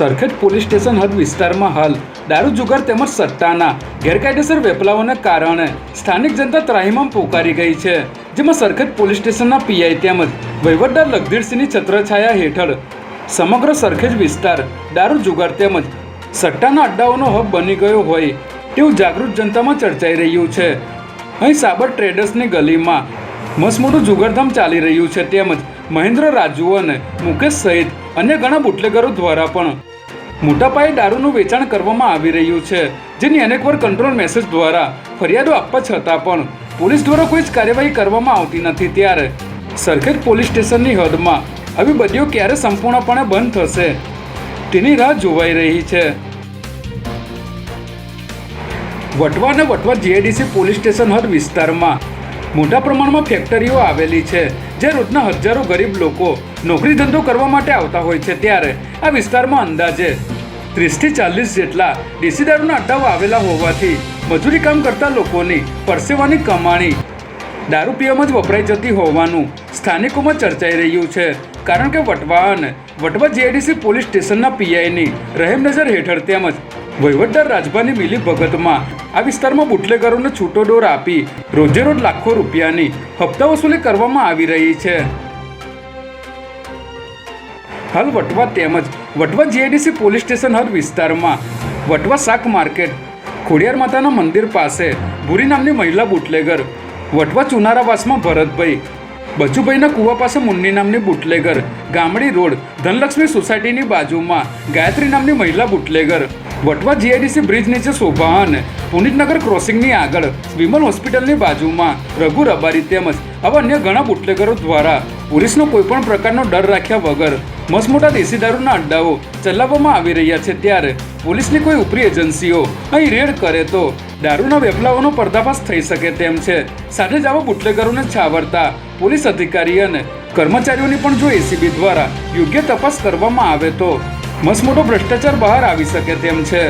Sarkhej police station હદ વિસ્તારમાં હાલ દારૂ જુગાર તેમજ સટ્ટાના ગેરકાયદેસર વેપલાઓને કારણે સ્થાનિક જનતા ત્રાહિમામ પોકારી ગઈ છે, જેમાં સરખેજ પોલીસ સ્ટેશનના પીઆઈ તેમજ વહીવટદાર લગધીરસિંહની છત્રછાયા હેઠળ સમગ્ર સરખેજ વિસ્તાર દારૂ જુગાર તેમજ સટ્ટાના અડ્ડાઓનો હબ બની ગયો હોય તેવું જાગૃત જનતામાં ચર્ચાઈ રહ્યું છે. અહીં સાબર ટ્રેડર્સની ગલીમાં મસમોટું જુગારધામ ચાલી રહ્યું છે તેમજ મહેન્દ્ર રાજુ અને મુકેશ સહિત અન્ય ઘણા બુટલેગરો દ્વારા પણ મોટા પાયે દારૂનું વેચાણ કરવામાં આવી રહ્યું છે, જેની અનેકવાર કંટ્રોલ મેસેજ દ્વારા ફરિયાદો આપવા છતાં પણ પોલીસ દ્વારા કોઈ જ કાર્યવાહી કરવામાં આવતી નથી ત્યારે. સરખેજ પોલીસ સ્ટેશનની હદમાં આવી બદીઓ ક્યારે સંપૂર્ણપણે બંધ થશે, તેની રાહ જોવાઈ રહી છે. વટવા અને વટવા જીઆઈડીસી પોલીસ સ્ટેશન હદ વિસ્તારમાં મોટા પ્રમાણમાં ફેક્ટરીઓ આવેલી છે, જે રોજના હજારો ગરીબ લોકો નોકરી ધંધો કરવા માટે આવતા હોય છે ત્યારે આ વિસ્તારમાં અંદાજે ત્રીસથી ચાલીસ જેટલા દેશી દારૂના અડ્ડાઓ આવેલા હોવાથી મજૂરી કામ કરતા લોકોની પરસેવાની કમાણી દારૂ પીવામાં જ વપરાઈ જતી હોવાનું સ્થાનિકોમાં ચર્ચાઈ રહ્યું છે, કારણ કે વટવા અને વટવા જીઆઈડીસી પોલીસ સ્ટેશનના પીઆઈની રહેમ નજર હેઠળ તેમજ વહીવટદાર રાજભાની મિલી ભગતમાં આ વિસ્તારમાં બુટલેગરોને છૂટો દોર આપી રોજે રોજ લાખો રૂપિયાની હપ્તા વસૂલી કરવામાં આવી રહી છે. હાલ વટવા તેમજ વટવા જીઆઈડીસી પોલીસ સ્ટેશન હર વિસ્તારમાં વટવા શાક માર્કેટ ખોડિયાર માતાના મંદિર પાસે ભૂરી નામની મહિલા બુટલેગર વટવા ચુનારાવાસમાં ભરતભાઈ બચુભાઈના કુવા પાસે મુન્ની નામની બુટલેગર ગામડી રોડ ધનલક્ષ્મી સોસાયટીની બાજુમાં ગાયત્રી નામની મહિલા બુટલેગર. વટવા જીઆઈડીસી બ્રિજ નીચે શોભા અને પુનિતનગર ક્રોસિંગની આગળ વિમલ હોસ્પિટલની બાજુમાં રઘુ રબારી તેમજ આવા અન્ય ઘણા બુટલેગરો દ્વારા પોલીસનો કોઈપણ પ્રકારનો ડર રાખ્યા વગર મસમોટા દેશી દારૂના અડ્ડાઓ ચલાવવામાં આવી રહ્યા છે. ત્યારે પોલીસની કોઈ ઉપરી એજન્સીઓ અહીં રેડ કરે તો દારૂના વેપલાઓનો પર્દાફાશ થઈ શકે તેમ છે. સાથે જ આવા બુટલેગરોને છાવરતા પોલીસ અધિકારી અને કર્મચારીઓની પણ જો એસીબી દ્વારા યોગ્ય તપાસ કરવામાં આવે તો મસમોટો ભ્રષ્ટાચાર બહાર આવી શકે તેમ છે.